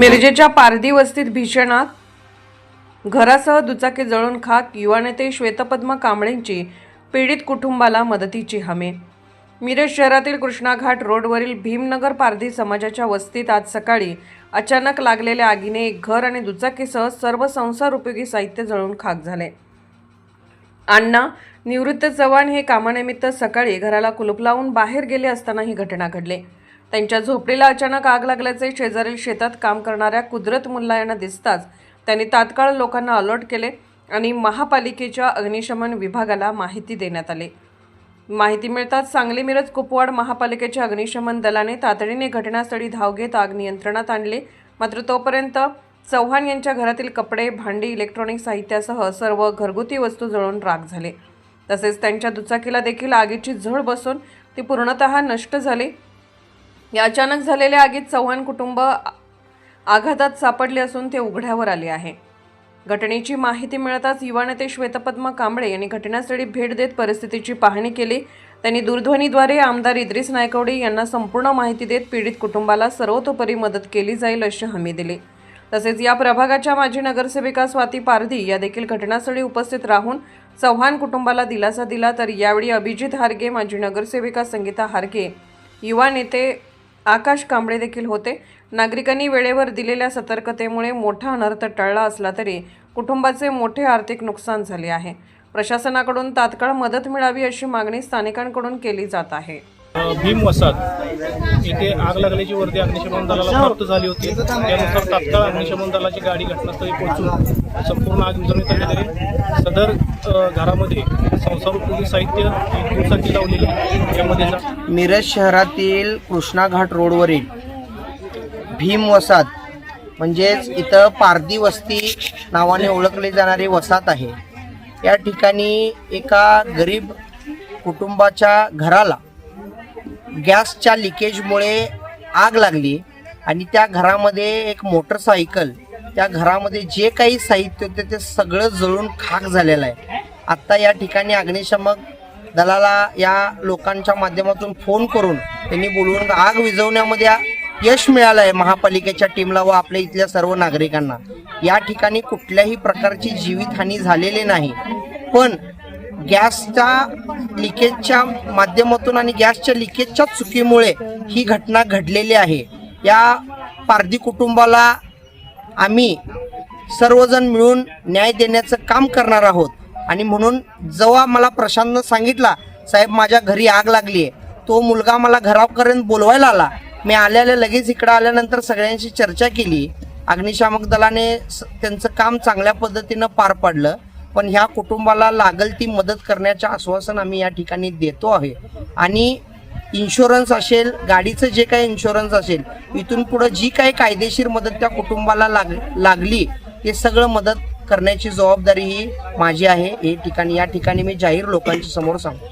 मिरजेच्या पारधी वस्तीत भीषण आग घरासह दुचाकी जळून खाक युवा नेते श्वेतपद्म कांबळेंची पीडित कुटुंबाला मदतीची हमी. मिरज शहरातील कृष्णाघाट रोडवरील भीमनगर पारधी समाजाच्या वस्तीत आज सकाळी अचानक लागलेल्या आगीने एक घर आणि दुचाकीसह सर्व संसार उपयोगी साहित्य जळून खाक झाले. अण्णा निवृत्त चव्हाण हे कामानिमित्त सकाळी घराला कुलूप लावून बाहेर गेले असताना ही घटना घडली. त्यांच्या झोपडीला अचानक आग लागल्याचे शेजारील शेतात काम करणाऱ्या कुदरत मुल्ला यांना दिसताच त्यांनी तात्काळ लोकांना अलर्ट केले आणि महापालिकेच्या अग्निशमन विभागाला माहिती देण्यात आली. माहिती मिळताच सांगली मिरज कुपवाड महापालिकेच्या अग्निशमन दलाने तातडीने घटनास्थळी धाव घेत आग नियंत्रणात आणली. मात्र तोपर्यंत चव्हाण यांच्या घरातील कपडे भांडी इलेक्ट्रॉनिक साहित्यासह सर्व घरगुती वस्तू जळून राख झाले. तसेच त्यांच्या दुचाकीला देखील आगीची झळ बसून ती पूर्णतः नष्ट झाली. या अचानक झालेल्या आगीत चव्हाण कुटुंब आघातात सापडले असून ते उघड्यावर आले आहे. घटनेची माहिती मिळताच युवा नेते श्वेतपद्म कांबळे यांनी घटनास्थळी भेट देत परिस्थितीची पाहणी केली. त्यांनी दूरध्वनीद्वारे आमदार इद्रिस नायकवडे यांना संपूर्ण माहिती देत पीडित कुटुंबाला सर्वतोपरी मदत केली जाईल अशी हमी दिली. तसेच या प्रभागाच्या माजी नगरसेविका स्वाती पारधी या देखील घटनास्थळी उपस्थित राहून चव्हाण कुटुंबाला दिलासा दिला. तर यावेळी अभिजित हारगे माजी नगरसेविका संगीता हारगे युवा नेते आकाश कांबळे देखील होते. नागरिकांनी वेळेवर दिलेल्या सतर्कतेमुळे मोठा अनर्थ टळला असला तरी कुटुंबाचे मोठे आर्थिक नुकसान झाले आहे. प्रशासनाकडून तात्काळ मदत मिळावी अशी मागणी स्थानिकांकडून केली जात आहे. भीम वसाहत. येथे आग लागल्याची वर्दी अग्निशमन दलाला प्राप्त झाली होती. त्यानुसार तात्काळ अग्निशमन दलाची गाडी घटनास्थळी पोहोचून संपूर्ण आग विझवण्यात दर घरामध्ये संसारोपयोगी साहित्य एक दिवसाची लावलेली आहे. यामध्ये जा- मिरज शहरातील कृष्णाघाट रोडवरील भीम वसाहत म्हणजेच इथं पारधी वस्ती नावाने ओळखली जाणारी वसाहत आहे या ठिकाणी एका गरीब कुटुंबाच्या घराला गॅसच्या लिकेजमुळे आग लागली आणि त्या घरामध्ये एक मोटरसायकल त्या घरामध्ये जे काही साहित्य होते ते सगळं जळून खाक झालेलं आहे. आत्ता या ठिकाणी अग्निशमक दलाला या लोकांच्या माध्यमातून फोन करून त्यांनी बोलवून आग विझवण्यामध्ये यश मिळालं आहे महापालिकेच्या टीमला व आपल्या इथल्या सर्व नागरिकांना. या ठिकाणी कुठल्याही प्रकारची जीवितहानी झालेली नाही. पण गॅसच्या लिकेजच्या माध्यमातून आणि गॅसच्या लिकेजच्या चुकीमुळे ही घटना घडलेली आहे. या पारधी कुटुंबाला आम्ही सर्वजण मिळून न्याय देण्याचं काम करणार आहोत. आणि म्हणून जेव्हा मला प्रशांतनं सांगितला साहेब माझ्या घरी आग लागली आहे तो मुलगा मला घरापर्यंत बोलवायला आला. मी आल्याला लगेच इकडं आल्यानंतर सगळ्यांशी चर्चा केली. अग्निशामक दलाने स- त्यांचं काम चांगल्या पद्धतीनं पार पाडलं. पण ह्या कुटुंबाला लागल ती मदत करण्याचं आश्वासन आम्ही या ठिकाणी देतो आहे. आणि इन्शुरन्स असेल गाडीचं जे काही इन्शुरन्स असेल इथून पुढं जी काही कायदेशीर मदत त्या कुटुंबाला लाग लागली ते सगळं मदत करण्याची जबाबदारी ही माझी आहे. हे ठिकाणी या ठिकाणी मी जाहीर लोकांच्या समोर सांगतो.